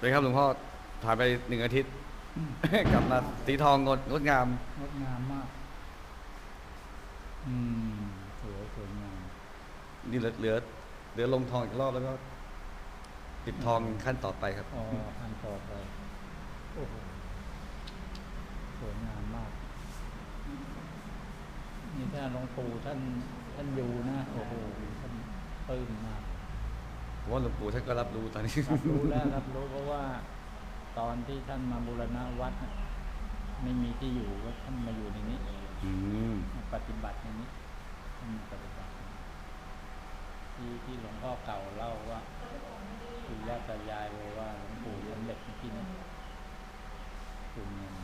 เลยครับหลวงพ่อผ่านไปหนึ่งอาทิตย์ กลับมาสีทองงดงดงาม งดงามมาก อืมสวยสวยงามนี่เหลือเหลือเหลือลงทองอีกรอบแล้วก็ปิดทองขั้นต่อไปครับอ๋ออันต่อไปโอ้โหสวยงามมากนี่ถ้าหลวงปู่ท่านท่านอยู่นะโอ้โหท่านปลื้มมาก ผมว่าหลวงปู่ท่านก็รับรู้ตอนนี้รับรู้แล้วรับรู้เพราะว่า ตอนที่ท่านมาบูรณะวัดน่ะไม่มีที่อยู่ก็ท่านมาอยู่ในนี้อืมมาปฏิบัติในนี้ท่านมาปฏิบัติ ที่ที่หลวงพ่อเก่าเล่าว่าคุณย่าตายายบอกว่าหลวงปู่สำเร็จที่นี่คุณเงิน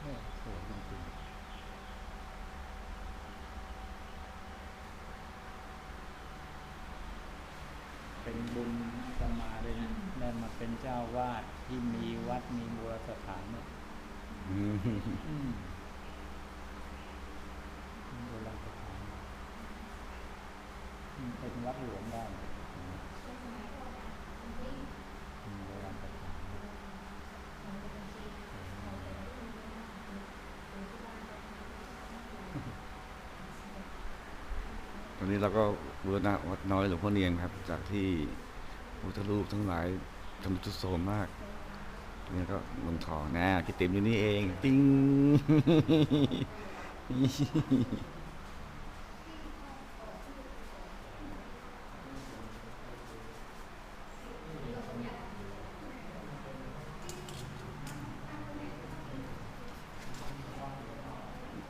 โอ้สวยจริงๆ เป็นบุญสมาเลยนะได้มาเป็นเจ้าวาดที่มีวัดมีบูรสถานเนี่ย อืม อืมโบราณสถานอืมเป็นวัดหลวงได้อืมโบราณสถาน ตอ นนี้เราก็บูรณะวัดน้อยหลวงพ่อเนียงครับ จากที่พุทธรูปทั้งหลายทำทุดโทรมมากนี่ก็ลงทองนะพี่ติ๋มอยู่นี่เองปิ้ง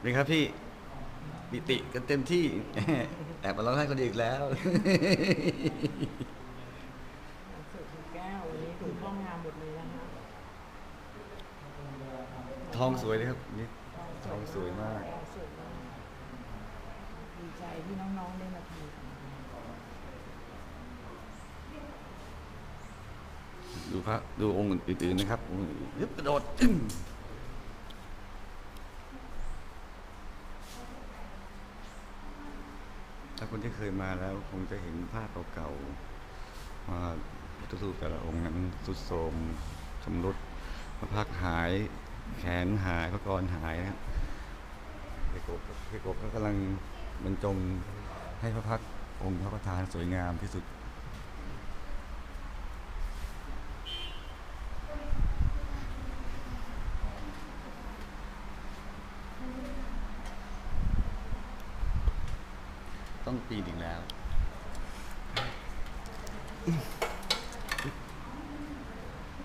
เป็นครับพี่ ปิติกันเต็มที่ แอบมาร้องไห้คนเดียวอีกแล้วสุดถูกแก้ววันนี้ถูกห้องงามหมดเลยนะคะทองสวยเลยครับนี่ทองสวยมากทองสวยมากดีใจที่น้องๆได้มาทำกันดูพระดูองค์อื่นๆนะครับองค์อื่นยึบกระโดด จึ้ง ถ้าคนที่เคยมาแล้วคงจะเห็นภาพเก่าๆว่าพุทธรูปแต่ละองค์นั้นสุดโทรมชำรุดพระพักหายแขนหายพระกรหายนะครับเอกบเอกบก็กำลังบรรจงให้พระพักองค์พระประธานสวยงามที่สุด ต้องปีนอีกแล้ว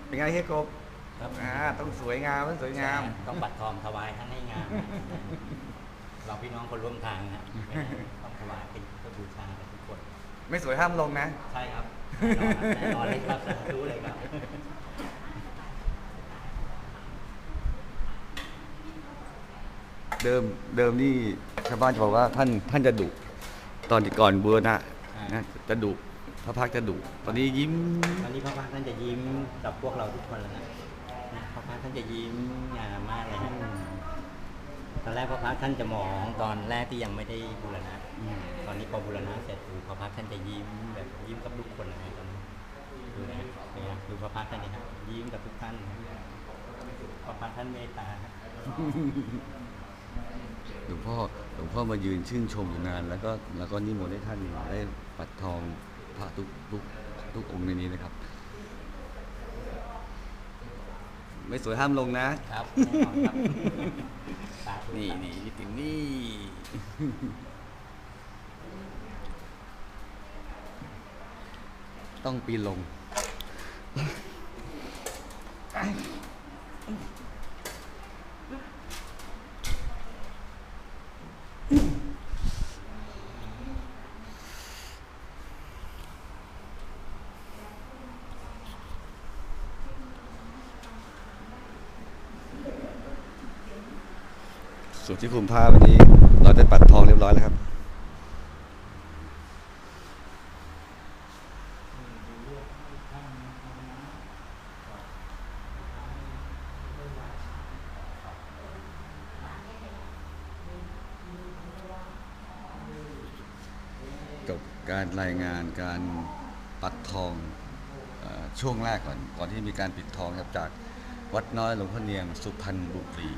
เป็นไงเฮียกบครับ อ่าต้องสวยงามต้องสวยงาม ต้องบัตรทองถวายท่านให้งามนะเราพี่น้องคนร่วมทางนะต้องถวายเป็นเพื่อบูชากันทุกคน ไม่สวยห้ามลงนะ ใช่ครับแน่นอนเลยครับสาธุเลยครับ เดิมเดิมนี่ชาวบ้านจะบอกว่าท่านท่านจะดุ ตอนก่อนบูรณะนะจะดุพระพักตร์จะดุตอนนี้ยิ้มตอนนี้พระพักตร์ท่านจะยิ้มกับพวกเราทุกคนแล้วนะนะพระพักตร์ท่านจะยิ้มงามมากเลยฮะตอนแรกพระพักตร์ท่านจะมองตอนแรกที่ยังไม่ได้บูรณะอืมตอนนี้พอบูรณะเสร็จดูพระพักตร์ท่านจะยิ้มแบบยิ้มกับทุกคนเลยนะตอนนี้ดูนะฮะเนี่ยนะดูพระพักตร์ท่านนี่ครับยิ้มกับทุกท่านนะพระพักตร์ท่านเมตตาฮะ หลวงพ่อหลวงพ่อมายืนชื่นชมอยู่นาน แล้วก็แล้วก็นิมนต์ให้ท่านได้ปัดทองพระทุกทุกทุกองค์ในนี้นะครับ ไม่สวยห้ามลงนะครับแน่นอนครับสาธุนี่นี่พี่ติ๋มนี่ ต้องปีนลง ส่วนที่คุมผ้าวันนี้ เราได้ปัดทองเรียบร้อยแล้วครับอจบการรายงานการปัดทองออช่วงแรกก่อน ก่อนที่มีการปิดทองครับจากวัดน้อยหลวงพ่อเนียมสุพรรณบุรี